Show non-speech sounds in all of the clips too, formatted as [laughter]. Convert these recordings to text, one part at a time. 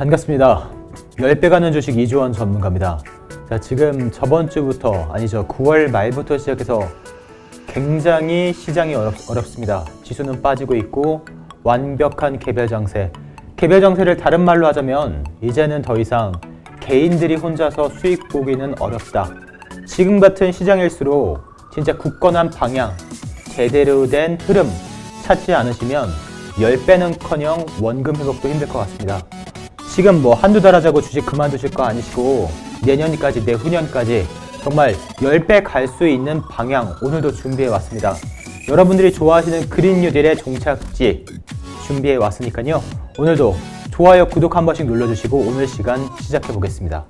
반갑습니다. 10배 가는 주식 이주원 전문가입니다. 자, 지금 저번 주부터, 아니죠. 9월 말부터 시작해서 굉장히 시장이 어렵, 어렵습니다. 지수는 빠지고 있고 완벽한 개별 장세. 개별 장세를 다른 말로 하자면 이제는 더 이상 개인들이 혼자서 수익 보기는 어렵다. 지금 같은 시장일수록 진짜 굳건한 방향, 제대로 된 흐름 찾지 않으시면 10배는 커녕 원금 회복도 힘들 것 같습니다. 지금 뭐 한두 달 하자고 주식 그만두실 거 아니시고 내년까지 내후년까지 정말 10배 갈 수 있는 방향 오늘도 준비해 왔습니다. 여러분들이 좋아하시는 그린 뉴딜의 종착지 준비해 왔으니까요. 오늘도 좋아요, 구독 한 번씩 눌러주시고 오늘 시간 시작해 보겠습니다.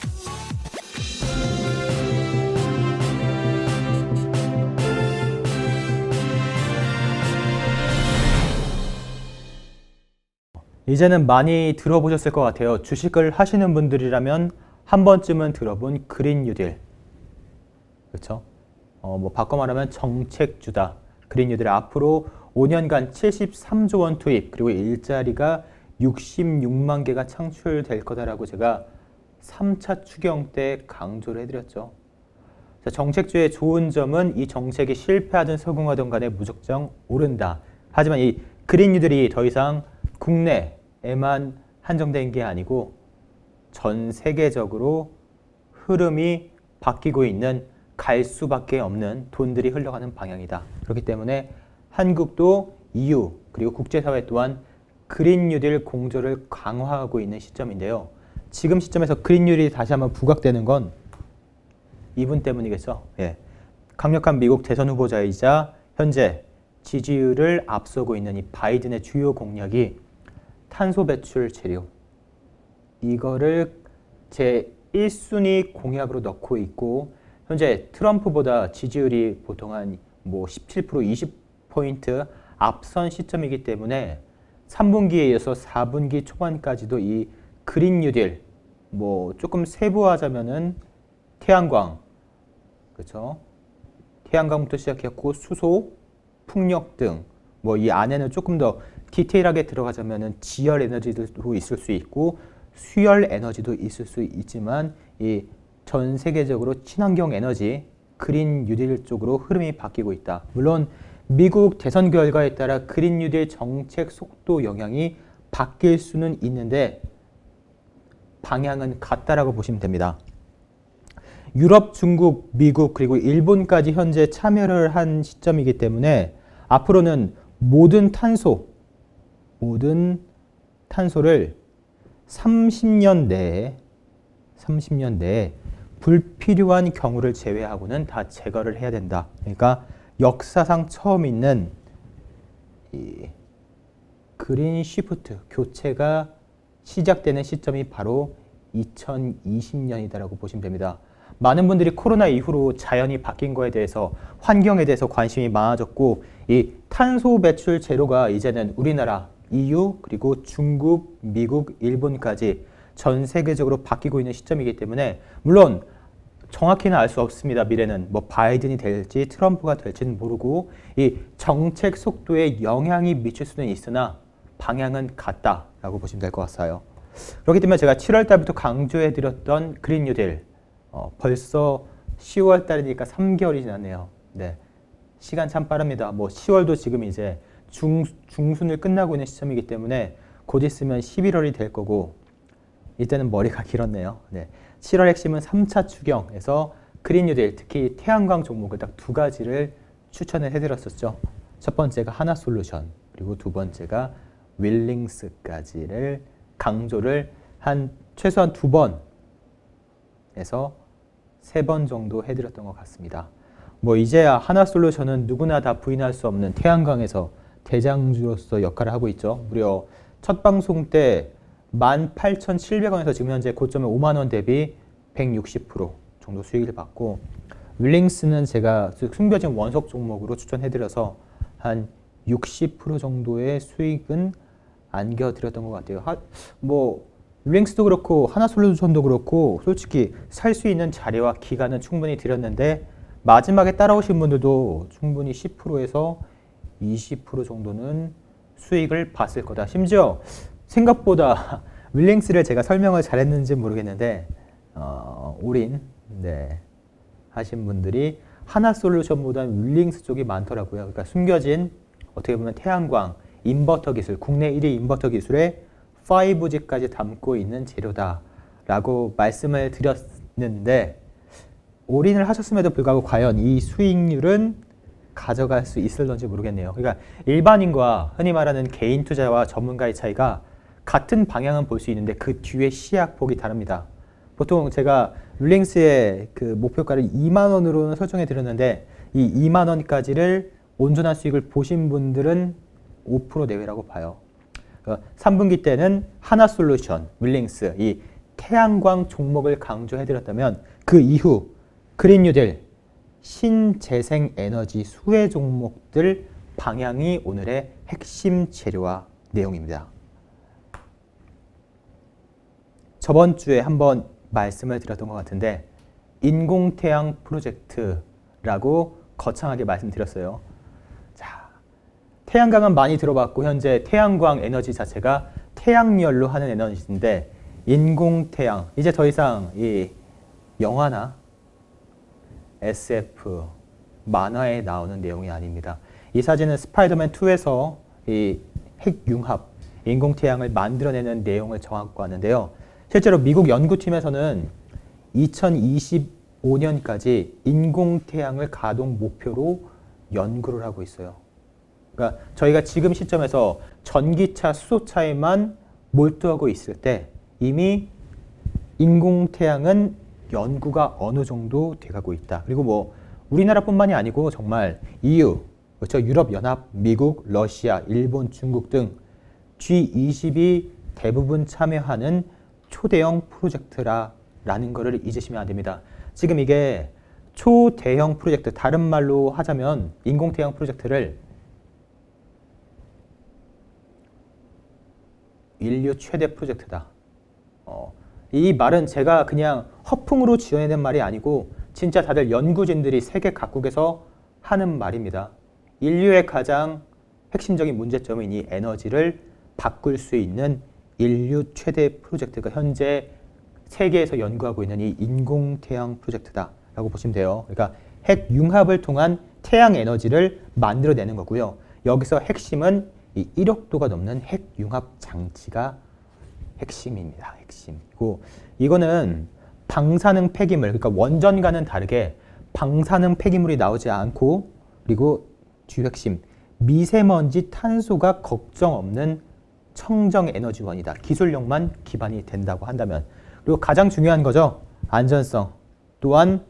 이제는 많이 들어보셨을 것 같아요. 주식을 하시는 분들이라면 한 번쯤은 들어본 그린 뉴딜. 그렇죠? 어, 뭐 바꿔 말하면 정책주다. 그린 뉴딜 앞으로 5년간 73조 원 투입 그리고 일자리가 66만 개가 창출될 거다라고 제가 3차 추경 때 강조를 해드렸죠. 자, 정책주의 좋은 점은 이 정책이 실패하든 성공하든 간에 무조건 오른다. 하지만 이 그린 뉴딜이 더 이상 국내 에만 한정된 게 아니고 전 세계적으로 흐름이 바뀌고 있는 갈 수밖에 없는 돈들이 흘러가는 방향이다. 그렇기 때문에 한국도 EU 그리고 국제사회 또한 그린 뉴딜 공조를 강화하고 있는 시점인데요. 지금 시점에서 그린 뉴딜이 다시 한번 부각되는 건 이분 때문이겠죠. 예. 강력한 미국 대선 후보자이자 현재 지지율을 앞서고 있는 이 바이든의 주요 공약이 탄소 배출 재료 이거를 제 1순위 공약으로 넣고 있고 현재 트럼프보다 지지율이 보통 한 뭐 17% 20포인트 앞선 시점이기 때문에 3분기에 이어서 4분기 초반까지도 이 그린 뉴딜 뭐 조금 세부하자면은 태양광 그렇죠? 태양광부터 시작했고 수소, 풍력 등 뭐 이 안에는 조금 더 디테일하게 들어가자면은 지열 에너지도 있을 수 있고 수열 에너지도 있을 수 있지만 이 전 세계적으로 친환경 에너지 그린 뉴딜 쪽으로 흐름이 바뀌고 있다. 물론 미국 대선 결과에 따라 그린 뉴딜 정책 속도 영향이 바뀔 수는 있는데 방향은 같다라고 보시면 됩니다. 유럽, 중국, 미국 그리고 일본까지 현재 참여를 한 시점이기 때문에 앞으로는 모든 탄소, 모든 탄소를 30년 내에 30년 내에 불필요한 경우를 제외하고는 다 제거를 해야 된다. 그러니까 역사상 처음 있는 이 그린 시프트 교체가 시작되는 시점이 바로 2020년이다라고 보시면 됩니다. 많은 분들이 코로나 이후로 자연이 바뀐 거에 대해서 환경에 대해서 관심이 많아졌고 이 탄소 배출 제로가 이제는 우리나라, EU 그리고 중국, 미국, 일본까지 전 세계적으로 바뀌고 있는 시점이기 때문에 물론 정확히는 알 수 없습니다. 미래는 뭐 바이든이 될지 트럼프가 될지는 모르고 이 정책 속도에 영향이 미칠 수는 있으나 방향은 같다라고 보시면 될 것 같아요. 그렇기 때문에 제가 7월 달부터 강조해 드렸던 그린 뉴딜 어, 벌써 10월 달이니까 3개월이 지났네요. 네. 시간 참 빠릅니다. 뭐 10월도 지금 이제 중, 중순을 끝나고 있는 시점이기 때문에 곧 있으면 11월이 될 거고 이때는 머리가 [laughs] 길었네요. 네. 7월 핵심은 3차 추경에서 그린 뉴딜 특히 태양광 종목을 딱 두 가지를 추천을 해드렸었죠. 첫 번째가 하나솔루션 그리고 두 번째가 윌링스까지를 강조를 한 최소한 두 번에서 세 번 정도 해드렸던 것 같습니다. 뭐 이제야 하나솔루션은 누구나 다 부인할 수 없는 태양광에서 대장주로서 역할을 하고 있죠. 무려 첫 방송 때 18,700원에서 지금 현재 고점에 5만 원 대비 160% 정도 수익을 받고 윌링스는 제가 숨겨진 원석 종목으로 추천해드려서 한 60% 정도의 수익은 안겨드렸던 것 같아요. 하, 뭐 윌링스도 그렇고 하나솔루션도 그렇고 솔직히 살 수 있는 자리와 기간은 충분히 드렸는데 마지막에 따라오신 분들도 충분히 10%에서 20% 정도는 수익을 봤을 거다. 심지어 생각보다 [laughs] 윌링스를 제가 설명을 잘했는지 모르겠는데 어, 올인 네, 하신 분들이 하나 솔루션보다는 윌링스 쪽이 많더라고요. 그러니까 숨겨진 어떻게 보면 태양광 인버터 기술, 국내 1위 인버터 기술의 5G까지 담고 있는 재료다라고 말씀을 드렸는데 올인을 하셨음에도 불구하고 과연 이 수익률은 가져갈 수 있을런지 모르겠네요. 그러니까 일반인과 흔히 말하는 개인 투자와 전문가의 차이가 같은 방향은 볼 수 있는데 그 뒤에 시약 폭이 다릅니다. 보통 제가 룰링스의 그 목표가를 2만 원으로는 설정해 드렸는데 이 2만 원까지를 온전한 수익을 보신 분들은 5% 내외라고 봐요. 그러니까 3분기 때는 하나 솔루션, 윌링스 이 태양광 종목을 강조해 드렸다면 그 이후 그린 뉴딜, 신재생 에너지 수혜 종목들 방향이 오늘의 핵심 재료와 내용입니다. 저번 주에 한번 말씀을 드렸던 것 같은데 인공태양 프로젝트라고 거창하게 말씀드렸어요. 자, 태양광은 많이 들어봤고 현재 태양광 에너지 자체가 태양열로 하는 에너지인데 인공태양 이제 더 이상 이 영화나 SF 만화에 나오는 내용이 아닙니다. 이 사진은 스파이더맨 2에서 이 핵융합 인공태양을 만들어내는 내용을 정하고 하는데요. 실제로 미국 연구팀에서는 2025년까지 인공태양을 가동 목표로 연구를 하고 있어요. 그러니까 저희가 지금 시점에서 전기차, 수소차에만 몰두하고 있을 때 이미 인공태양은 연구가 어느 정도 돼가고 있다. 그리고 뭐 우리나라뿐만이 아니고 정말 EU, 그렇죠? 유럽연합, 미국, 러시아, 일본, 중국 등 G20이 대부분 참여하는 초대형 프로젝트라라는 것을 잊으시면 안 됩니다. 지금 이게 초대형 프로젝트, 다른 말로 하자면 인공태양 프로젝트를 인류 최대 프로젝트다. 어, 이 말은 제가 그냥 허풍으로 지어내는 말이 아니고 진짜 다들 연구진들이 세계 각국에서 하는 말입니다. 인류의 가장 핵심적인 문제점인 이 에너지를 바꿀 수 있는 인류 최대 프로젝트가 현재 세계에서 연구하고 있는 이 인공 태양 프로젝트다라고 보시면 돼요. 그러니까 핵 융합을 통한 태양 에너지를 만들어내는 거고요. 여기서 핵심은 이 1억 도가 넘는 핵 융합 장치가 핵심입니다. 핵심이고 이거는 방사능 폐기물 그러니까 원전과는 다르게 방사능 폐기물이 나오지 않고 그리고 주핵심 미세먼지 탄소가 걱정 없는 청정 에너지원이다. 기술력만 기반이 된다고 한다면 그리고 가장 중요한 거죠. 안전성 또한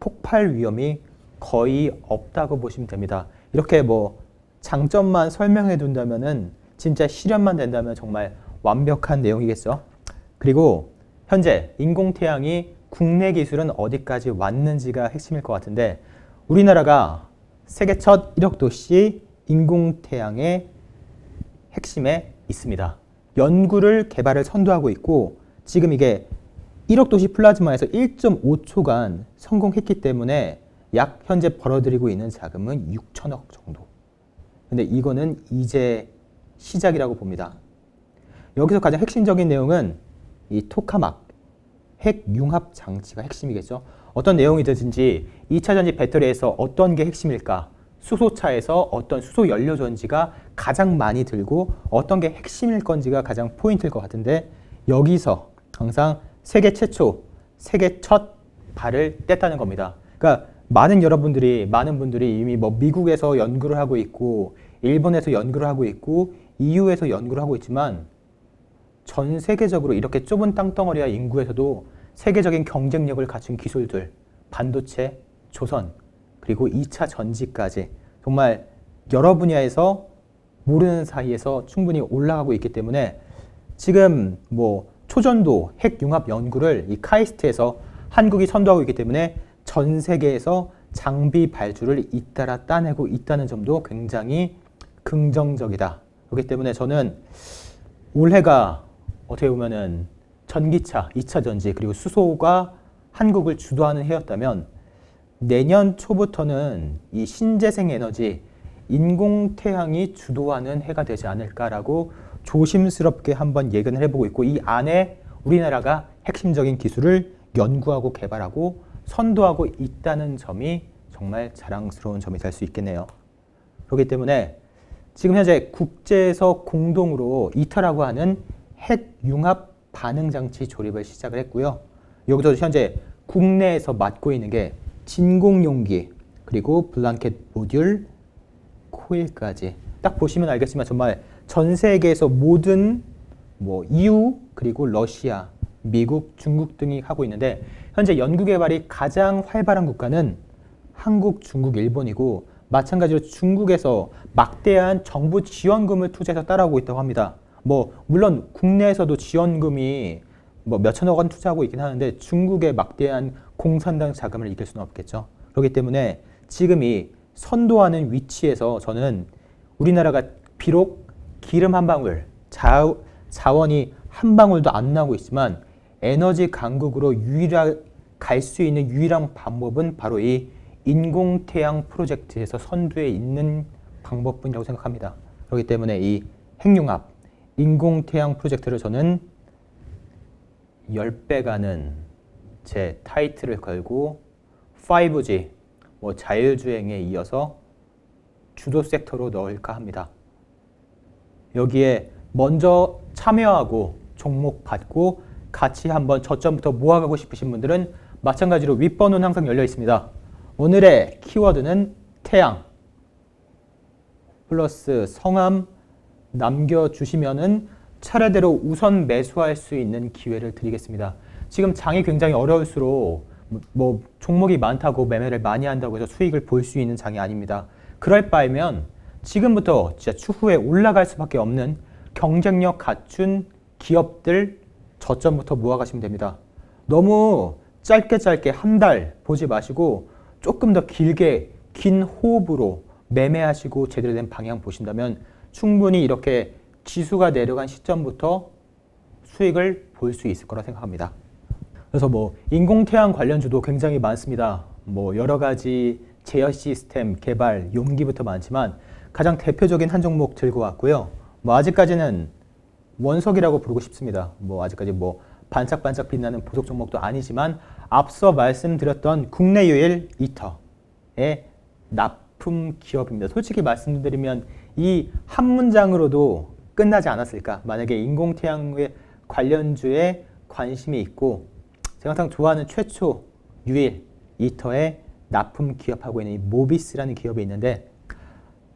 폭발 위험이 거의 없다고 보시면 됩니다. 이렇게 뭐 장점만 설명해 둔다면은 진짜 실현만 된다면 정말 완벽한 내용이겠죠. 그리고 현재 인공태양이 국내 기술은 어디까지 왔는지가 핵심일 것 같은데 우리나라가 세계 첫 1억 도시 인공태양의 핵심에 있습니다. 연구를 개발을 선도하고 있고 지금 이게 1억 도시 플라즈마에서 1.5초간 성공했기 때문에 약 현재 벌어들이고 있는 자금은 6천억 정도. 근데 이거는 이제 시작이라고 봅니다. 여기서 가장 핵심적인 내용은 이 토카막 핵융합 장치가 핵심이겠죠. 어떤 내용이든지 2차 전지 배터리에서 어떤 게 핵심일까? 수소차에서 어떤 수소 연료 전지가 가장 많이 들고 어떤 게 핵심일 건지가 가장 포인트일 것 같은데 여기서 항상 세계 최초, 세계 첫 발을 뗐다는 겁니다. 그러니까 많은 여러분들이 많은 분들이 이미 뭐 미국에서 연구를 하고 있고 일본에서 연구를 하고 있고 EU에서 연구를 하고 있지만 전 세계적으로 이렇게 좁은 땅덩어리와 인구에서도 세계적인 경쟁력을 갖춘 기술들, 반도체, 조선, 그리고 2차 전지까지 정말 여러 분야에서 모르는 사이에서 충분히 올라가고 있기 때문에 지금 뭐 초전도 핵융합 연구를 이 카이스트에서 한국이 선도하고 있기 때문에 전 세계에서 장비 발주를 잇따라 따내고 있다는 점도 굉장히 긍정적이다. 그렇기 때문에 저는 올해가 어떻게 보면은 전기차, 2차 전지 그리고 수소가 한국을 주도하는 해였다면 내년 초부터는 이 신재생 에너지, 인공 태양이 주도하는 해가 되지 않을까라고 조심스럽게 한번 예견을 해보고 있고 이 안에 우리나라가 핵심적인 기술을 연구하고 개발하고 선도하고 있다는 점이 정말 자랑스러운 점이 될 수 있겠네요. 그렇기 때문에 지금 현재 국제에서 공동으로 이터라고 하는 핵 융합 반응 장치 조립을 시작을 했고요. 여기서 현재 국내에서 맡고 있는 게 진공 용기 그리고 블랑켓 모듈 코일까지 딱 보시면 알겠지만 정말 전 세계에서 모든 뭐 EU 그리고 러시아, 미국, 중국 등이 하고 있는데 현재 연구 개발이 가장 활발한 국가는 한국, 중국, 일본이고 마찬가지로 중국에서 막대한 정부 지원금을 투자해서 따라오고 있다고 합니다. 뭐 물론 국내에서도 지원금이 뭐 몇천억 원 투자하고 있긴 하는데 중국의 막대한 공산당 자금을 이길 수는 없겠죠. 그렇기 때문에 지금 이 선도하는 위치에서 저는 우리나라가 비록 기름 한 방울, 자, 자원이 한 방울도 안 나오고 있지만 에너지 강국으로 유일한 갈 수 있는 유일한 방법은 바로 이 인공 태양 프로젝트에서 선두에 있는 방법뿐이라고 생각합니다. 그렇기 때문에 이 핵융합, 인공태양 프로젝트를 저는 10배 가는 제 타이틀을 걸고 5G, 뭐 자율주행에 이어서 주도 섹터로 넣을까 합니다. 여기에 먼저 참여하고 종목 받고 같이 한번 저점부터 모아가고 싶으신 분들은 마찬가지로 윗번호는 항상 열려 있습니다. 오늘의 키워드는 태양 플러스 성함 남겨주시면은 차례대로 우선 매수할 수 있는 기회를 드리겠습니다. 지금 장이 굉장히 어려울수록 뭐- 뭐 종목이 많다고 매매를 많이 한다고 해서 수익을 볼 수 있는 장이 아닙니다. 그럴 바에면 지금부터 진짜 추후에 올라갈 수밖에 없는 경쟁력 갖춘 기업들 저점부터 모아가시면 됩니다. 너무 짧게 짧게 한 달 보지 마시고 조금 더 길게 긴 호흡으로 매매하시고 제대로 된 방향 보신다면 충분히 이렇게 지수가 내려간 시점부터 수익을 볼 수 있을 거라 생각합니다. 그래서 뭐 인공태양 관련주도 굉장히 많습니다. 뭐 여러 가지 제어 시스템 개발 용기부터 많지만 가장 대표적인 한 종목 들고 왔고요. 뭐 아직까지는 원석이라고 부르고 싶습니다. 뭐 아직까지 뭐 반짝반짝 빛나는 보석 종목도 아니지만 앞서 말씀드렸던 국내 유일 이터의 납품 기업입니다. 솔직히 말씀드리면 이 한 문장으로도 끝나지 않았을까? 만약에 인공태양의 관련주에 관심이 있고 제가 항상 좋아하는 최초 유일 이터의 납품 기업하고 있는 이 모비스라는 기업이 있는데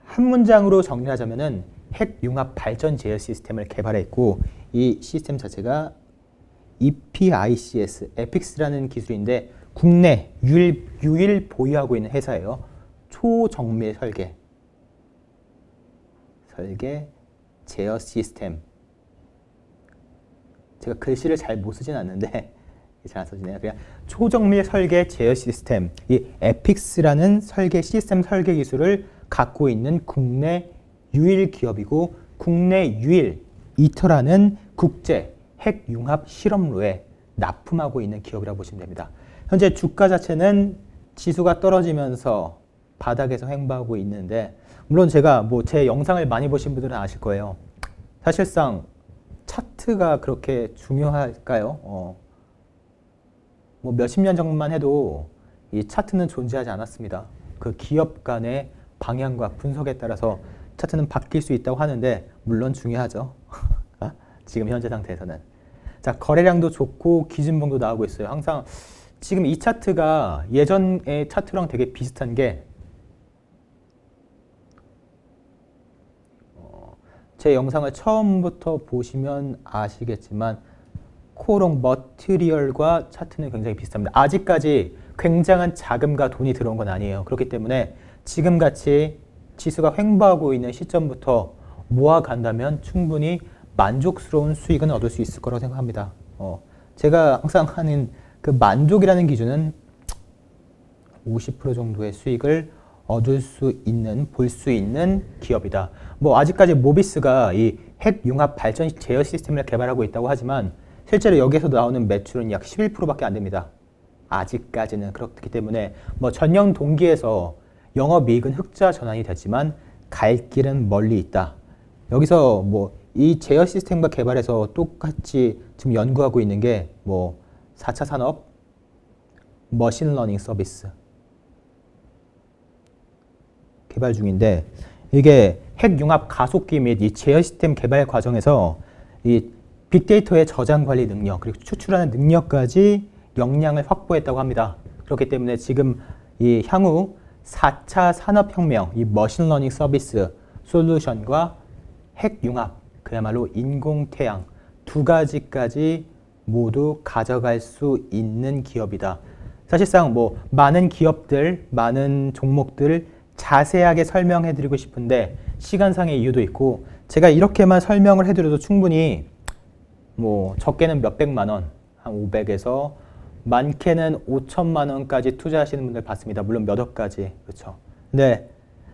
한 문장으로 정리하자면은 핵 융합 발전 제어 시스템을 개발했고 이 시스템 자체가 EPICS, 에픽스라는 기술인데 국내 유일, 유일 보유하고 있는 회사예요. 초정밀 설계, 설계 제어 시스템. 제가 글씨를 잘 못 쓰진 않는데 [laughs] 잘 안 써지네요. 그냥 초정밀 설계 제어 시스템, 이 에픽스라는 설계 시스템 설계 기술을 갖고 있는 국내 유일 기업이고 국내 유일 이터라는 국제 핵 융합 실험로에 납품하고 있는 기업이라고 보시면 됩니다. 현재 주가 자체는 지수가 떨어지면서 바닥에서 횡보하고 있는데 물론 제가 뭐 제 영상을 많이 보신 분들은 아실 거예요. 사실상 차트가 그렇게 중요할까요? 어. 뭐 몇십 년 전만 해도 이 차트는 존재하지 않았습니다. 그 기업 간의 방향과 분석에 따라서 차트는 바뀔 수 있다고 하는데 물론 중요하죠. [laughs] 지금 현재 상태에서는. 자, 거래량도 좋고 기준봉도 나오고 있어요. 항상 지금 이 차트가 예전의 차트랑 되게 비슷한 게 제 영상을 처음부터 보시면 아시겠지만 코롱 머티리얼과 차트는 굉장히 비슷합니다. 아직까지 굉장한 자금과 돈이 들어온 건 아니에요. 그렇기 때문에 지금 같이 지수가 횡보하고 있는 시점부터 모아간다면 충분히 만족스러운 수익은 얻을 수 있을 거라고 생각합니다. 어, 제가 항상 하는 그 만족이라는 기준은 50% 정도의 수익을 얻을 수 있는, 볼 수 있는 기업이다. 뭐 아직까지 모비스가 이 핵 융합 발전 제어 시스템을 개발하고 있다고 하지만 실제로 여기에서 나오는 매출은 약 11%밖에 안 됩니다. 아직까지는 그렇기 때문에 뭐 전년 동기에서 영업이익은 흑자 전환이 됐지만 갈 길은 멀리 있다. 여기서 뭐 이 제어 시스템과 개발해서 똑같이 지금 연구하고 있는 게 뭐 4차 산업 머신 러닝 서비스 개발 중인데 이게 핵 융합 가속기 및 이 제어 시스템 개발 과정에서 이 빅데이터의 저장 관리 능력 그리고 추출하는 능력까지 역량을 확보했다고 합니다. 그렇기 때문에 지금 이 향후 4차 산업혁명, 이 머신러닝 서비스 솔루션과 핵융합, 그야말로 인공태양 두 가지까지 모두 가져갈 수 있는 기업이다. 사실상 뭐 많은 기업들, 많은 종목들 자세하게 설명해 드리고 싶은데 시간상의 이유도 있고 제가 이렇게만 설명을 해 드려도 충분히 뭐 적게는 몇백만 원, 한 500에서 많게는 5천만 원까지 투자하시는 분들 봤습니다. 물론 몇 억까지. 그렇죠. 근데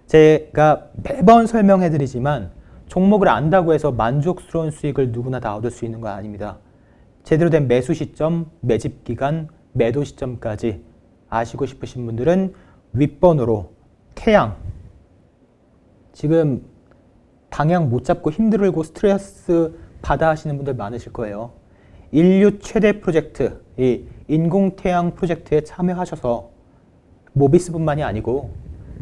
제가 매번 설명해 드리지만 종목을 안다고 해서 만족스러운 수익을 누구나 다 얻을 수 있는 거 아닙니다. 제대로 된 매수 시점, 매집 기간, 매도 시점까지 아시고 싶으신 분들은 윗번호로 태양 지금 방향 못 잡고 힘들고 스트레스 받아 하시는 분들 많으실 거예요. 인류 최대 프로젝트, 이 인공태양 프로젝트에 참여하셔서 모비스뿐만이 아니고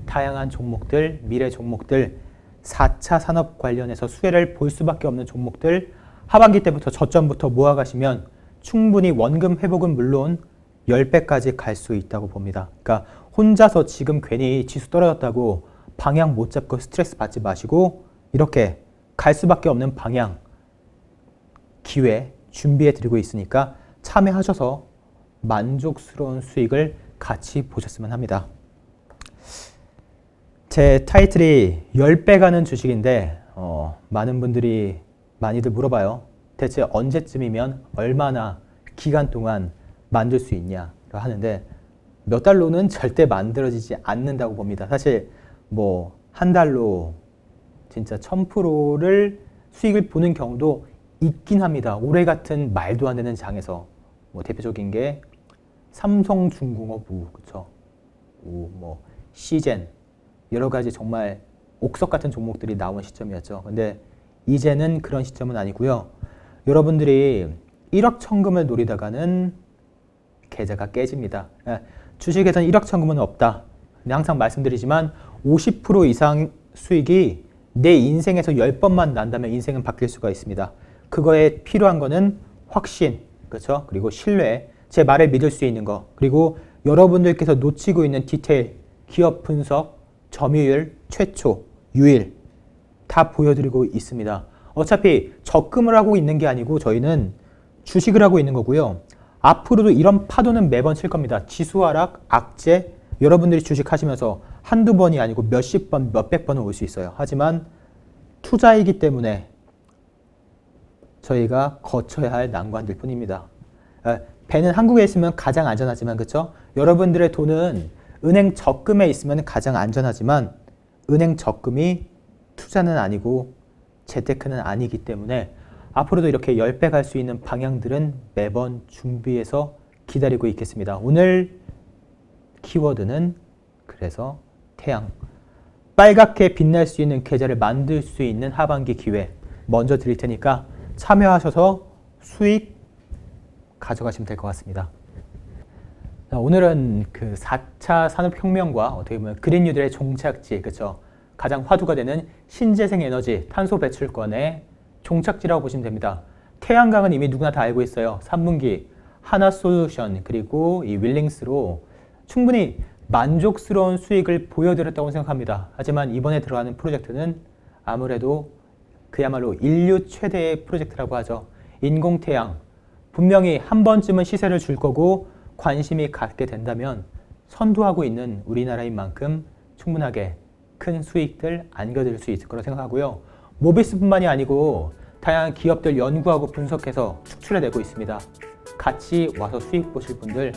다양한 종목들, 미래 종목들, 4차 산업 관련해서 수혜를 볼 수밖에 없는 종목들 하반기 때부터 저점부터 모아가시면 충분히 원금 회복은 물론 10배까지 갈 수 있다고 봅니다. 그러니까 혼자서 지금 괜히 지수 떨어졌다고 방향 못 잡고 스트레스 받지 마시고 이렇게 갈 수밖에 없는 방향, 기회 준비해 드리고 있으니까 참여하셔서 만족스러운 수익을 같이 보셨으면 합니다. 제 타이틀이 10배 가는 주식인데 어, 많은 분들이 많이들 물어봐요. 대체 언제쯤이면 얼마나 기간 동안 만들 수 있냐 하는데 몇 달로는 절대 만들어지지 않는다고 봅니다. 사실 뭐 한 달로 진짜 1000%를 수익을 보는 경우도 있긴 합니다. 올해 같은 말도 안 되는 장에서 뭐 대표적인 게 삼성중공업부 그쵸? 뭐 시젠 여러 가지 정말 옥석 같은 종목들이 나온 시점이었죠. 근데 이제는 그런 시점은 아니고요. 여러분들이 1억 천금을 노리다가는 계좌가 깨집니다. 예, 주식에서는 1억 천금은 없다. 근데 항상 말씀드리지만 50% 이상 수익이 내 인생에서 10번만 난다면 인생은 바뀔 수가 있습니다. 그거에 필요한 거는 확신, 그렇죠? 그리고 신뢰, 제 말을 믿을 수 있는 거, 그리고 여러분들께서 놓치고 있는 디테일, 기업 분석, 점유율, 최초, 유일 다 보여드리고 있습니다. 어차피 적금을 하고 있는 게 아니고 저희는 주식을 하고 있는 거고요. 앞으로도 이런 파도는 매번 칠 겁니다. 지수 하락, 악재, 여러분들이 주식하시면서 한두 번이 아니고 몇십 번, 몇백 번은 올 수 있어요. 하지만 투자이기 때문에 저희가 거쳐야 할 난관들 뿐입니다. 에, 배는 한국에 있으면 가장 안전하지만 그렇죠? 여러분들의 돈은 은행 적금에 있으면 가장 안전하지만 은행 적금이 투자는 아니고 재테크는 아니기 때문에 앞으로도 이렇게 10배 갈 수 있는 방향들은 매번 준비해서 기다리고 있겠습니다. 오늘 키워드는 그래서 태양. 빨갛게 빛날 수 있는 계좌를 만들 수 있는 하반기 기회 먼저 드릴 테니까 참여하셔서 수익 가져가시면 될 것 같습니다. 자, 오늘은 그 4차 산업혁명과 어떻게 보면 그린 뉴딜의 종착지, 그렇죠? 가장 화두가 되는 신재생 에너지, 탄소 배출권의 종착지라고 보시면 됩니다. 태양광은 이미 누구나 다 알고 있어요. 3분기 하나 솔루션 그리고 이 윌링스로 충분히 만족스러운 수익을 보여드렸다고 생각합니다. 하지만 이번에 들어가는 프로젝트는 아무래도 그야말로 인류 최대의 프로젝트라고 하죠. 인공태양. 분명히 한 번쯤은 시세를 줄 거고 관심이 갖게 된다면 선도하고 있는 우리나라인 만큼 충분하게 큰 수익들 안겨드릴 수 있을 거라고 생각하고요. 모비스뿐만이 아니고 다양한 기업들 연구하고 분석해서 축출해내고 있습니다. 같이 와서 수익 보실 분들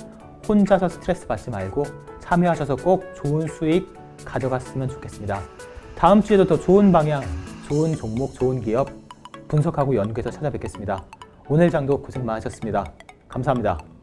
혼자서 스트레스 받지 말고 참여하셔서 꼭 좋은 수익 가져갔으면 좋겠습니다. 다음 주에도 더 좋은 방향, 좋은 종목, 좋은 기업 분석하고 연구해서 찾아뵙겠습니다. 오늘 장도 고생 많으셨습니다. 감사합니다.